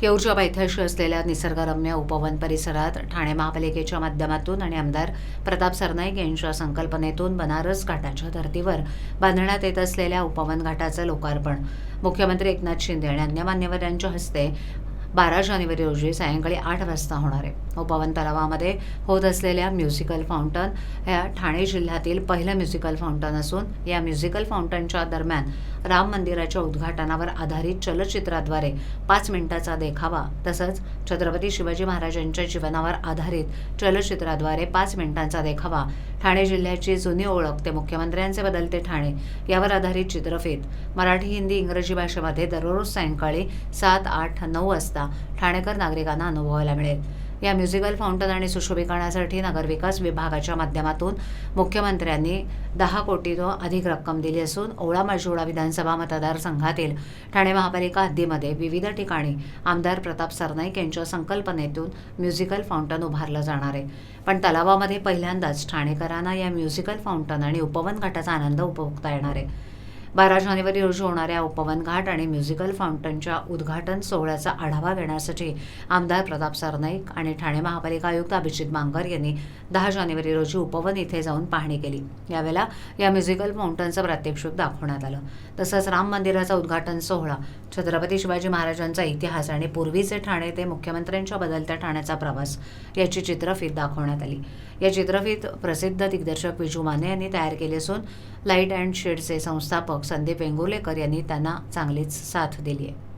केऊरच्या पायथ्याशी असलेल्या निसर्गरम्य उपवन परिसरात ठाणे महापालिकेच्या माध्यमातून आणि आमदार प्रताप सरनाईक यांच्या संकल्पनेतून बनारस घाटाच्या धर्तीवर बांधण्यात येत असलेल्या उपवन घाटाचं लोकार्पण. मुख्यमंत्री एकनाथ शिंदे आणि अन्य मान्यवरांच्या हस्ते बारा जानेवारी रोजी सायंकाळी आठ वाजता होणार आहे. उपवन तलावामध्ये होत असलेल्या म्युझिकल फाउंटन ह्या ठाणे जिल्ह्यातील पहिलं म्युझिकल फाउंटन असून या म्युझिकल फाउंटनच्या दरम्यान राम मंदिराच्या उद्घाटनावर आधारित चलचित्राद्वारे पाच मिनिटाचा देखावा तसंच छत्रपती शिवाजी महाराजांच्या जीवनावर आधारित चलचित्राद्वारे पाच मिनिटांचा देखावा ठाणे जिल्ह्याची जुनी ओळख ते मुख्यमंत्र्यांचे बदलते ठाणे यावर आधारित चित्रफित मराठी हिंदी इंग्रजी भाषेमध्ये दररोज सायंकाळी सात आठ नऊ वाजता ठाणेकर नागरिकांना अनुभवायला मिळेल. या म्युझिकल फाउंटन आणि सुशोभीकरणासाठी नगरविकास विभागाच्या माध्यमातून मुख्यमंत्र्यांनी दहा कोटीनं अधिक रक्कम दिली असून ओळा माजिवडा विधानसभा मतदारसंघातील ठाणे महापालिका हद्दीमध्ये विविध ठिकाणी आमदार प्रताप सरनाईक यांच्या संकल्पनेतून म्युझिकल फाउंटन उभारलं जाणार आहे. पण तलावामध्ये पहिल्यांदाच ठाणेकरांना या म्युझिकल फाउंटन आणि उपवन घाटाचा आनंद उपभोगता येणार आहे. बारा जानेवारी रोजी होणाऱ्या उपवन घाट आणि म्युझिकल फाउंटनच्या उद्घाटन सोहळ्याचा आढावा घेण्यासाठी आमदार प्रताप सरनाईक आणि ठाणे महापालिका आयुक्त अभिजित मांगर यांनी दहा जानेवारी रोजी उपवन इथे जाऊन पाहणी केली. यावेळेला या म्युझिकल फाउंटनचं प्रात्यक्षिक दाखवण्यात आलं. तसंच राम मंदिराचा उद्घाटन सोहळा छत्रपती शिवाजी महाराजांचा इतिहास आणि पूर्वीचे ठाणे ते मुख्यमंत्र्यांच्या बदलत्या ठाण्याचा प्रवास याची चित्रफीत दाखवण्यात आली. या चित्रफीत प्रसिद्ध दिग्दर्शक विजू माने यांनी तयार केली असून लाइट अँड शेडचे संस्थापक संदीप वेंगुर्लेकर यांनी त्यांना चांगलीच साथ दिली आहे.